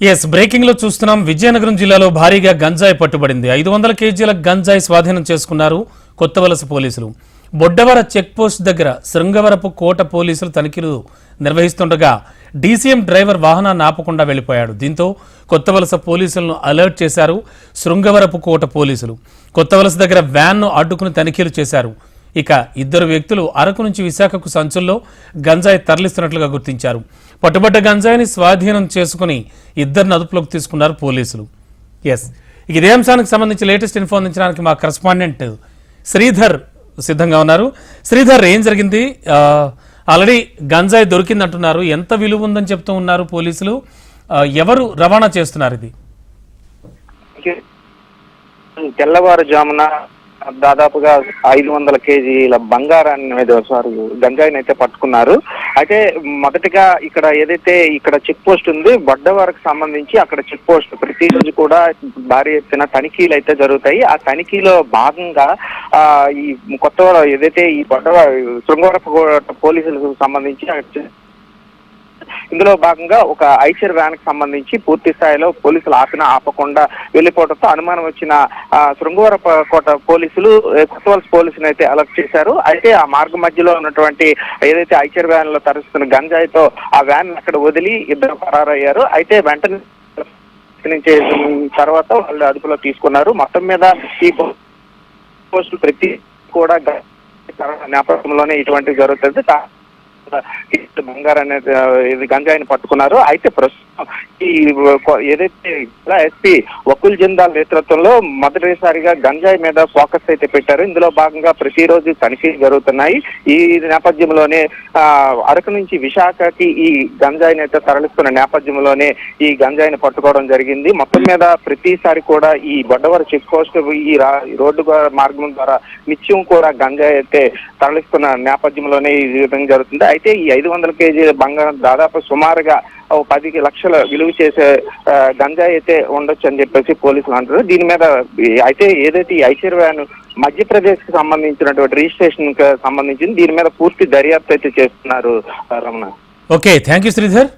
Yes బ్రేకింగ్లో చూస్తున్నాం. విజయనగరం జిల్లాలో భారీగా గంజాయి పట్టుబడింది. ఐదు వందల కేజీల గంజాయి స్వాధీనం చేసుకున్నారు కొత్త వలస పోలీసులు. బొడ్డవర చెక్పోస్ట్ దగ్గర శృంగవరపు కోట పోలీసులు తనిఖీలు నిర్వహిస్తుండగా డీసీఎం డ్రైవర్ వాహనాన్ని ఆపకుండా వెళ్ళిపోయాడు దీంతో కొత్త వలస పోలీసులను అలర్ట్ చేశారు శృంగవరపు కోట పోలీసులు. కొత్త వలస దగ్గర వ్యాన్ను అడ్డుకుని తనిఖీలు చేశారు. ఇక ఇద్దరు వ్యక్తులు అరకు నుంచి విశాఖకు సంచుల్లో గంజాయి తరలిస్తున్నట్లుగా గుర్తించారు. పట్టుబడ్డ గంజాయిని స్వాధీనం చేసుకుని ఇద్దరిని అదుపులోకి తీసుకున్నారు పోలీసులు. ఎస్. ఇక ఇదే అంశానికి సంబంధించి లేటెస్ట్ ఇన్ఫో అందించడానికి మా కరస్పాండెంట్ శ్రీధర్ సిద్ధంగా ఉన్నారు. శ్రీధర్ ఏం జరిగింది? ఆల్రెడీ గంజాయి దొరికిందంటున్నారు. ఎంత విలువ ఉందని చెప్తూ ఉన్నారు పోలీసులు? ఎవరు రవాణా చేస్తున్నారు ఇది? తెల్లవారుజామున దాదాపుగా ఐదు వందల కేజీల బంగారాన్ని మీద సారీ గంజాయిని అయితే పట్టుకున్నారు. అయితే మొదటిగా ఇక్కడ ఏదైతే ఇక్కడ చెక్ పోస్ట్ ఉంది వరకు సంబంధించి అక్కడ చెక్ పోస్ట్ ప్రతిరోజు కూడా భారీ ఎత్తున తనిఖీలు అయితే జరుగుతాయి. ఆ తనిఖీలో భాగంగా ఆ ఈ కొత్త ఏదైతే ఈ బడ్డవ శృంగవరపు పోలీసులకు సంబంధించి ఇందులో భాగంగా ఒక ఐచర్ వ్యాన్కి సంబంధించి పూర్తి స్థాయిలో పోలీసులు ఆపిన ఆపకుండా వెళ్ళిపోవడంతో అనుమానం వచ్చిన శృంగవర కోట పోలీసులు ఏ, కొత్తవలస పోలీసులు అయితే అలర్ట్ చేశారు. అయితే ఆ మార్గ మధ్యలో ఉన్నటువంటి ఏదైతే ఐచర్ వ్యాన్లో తరలిస్తున్న గంజాయితో ఆ వ్యాన్ అక్కడ వదిలి ఇద్దరు పరారయ్యారు. అయితే వెంటనే నుంచి తర్వాత వాళ్ళు అదుపులో తీసుకున్నారు. మొత్తం మీద ఈ పో- ప్రతి కూడా నేపథ్యంలోనే ఇటువంటి జరుగుతుంది. బంగారు అనేది ఇది గంజాయిని పట్టుకున్నారు. అయితే ప్రస్తుతం ఈ ఏదైతే ఎస్పీ వకుల్ జిందాల్ నేతృత్వంలో మొదటిసారిగా గంజాయి మీద ఫోకస్ అయితే పెట్టారు. ఇందులో భాగంగా ప్రతిరోజు తనిఖీలు జరుగుతున్నాయి. ఈ నేపథ్యంలోనే అరకు నుంచి విశాఖకి ఈ గంజాయిని అయితే తరలిస్తున్న నేపథ్యంలోనే ఈ గంజాయిని పట్టుకోవడం జరిగింది. మొత్తం మీద ప్రతిసారి కూడా ఈ బొడ్డవర చెక్ పోస్ట్ ఈ రోడ్డు మార్గం ద్వారా నిత్యం కూడా గంజాయి అయితే తరలిస్తున్న నేపథ్యంలోనే ఈ విధంగా జరుగుతుంది. అయితే ఈ ఐదు వందల కేజీల బంగారం దాదాపు సుమారుగా పది లక్షల విలువ చేసే గంజాయి అయితే ఉండొచ్చు అని చెప్పేసి పోలీసులు అంటారు దీని మీద అయితే ఏదైతే ఈ ఐశ్వర్యాను మధ్యప్రదేశ్కి సంబంధించినటువంటి రిజిస్ట్రేషన్కి సంబంధించింది దీని మీద పూర్తి దర్యాప్తు అయితే చేస్తున్నారు Ramana. Okay thank you Sridhar.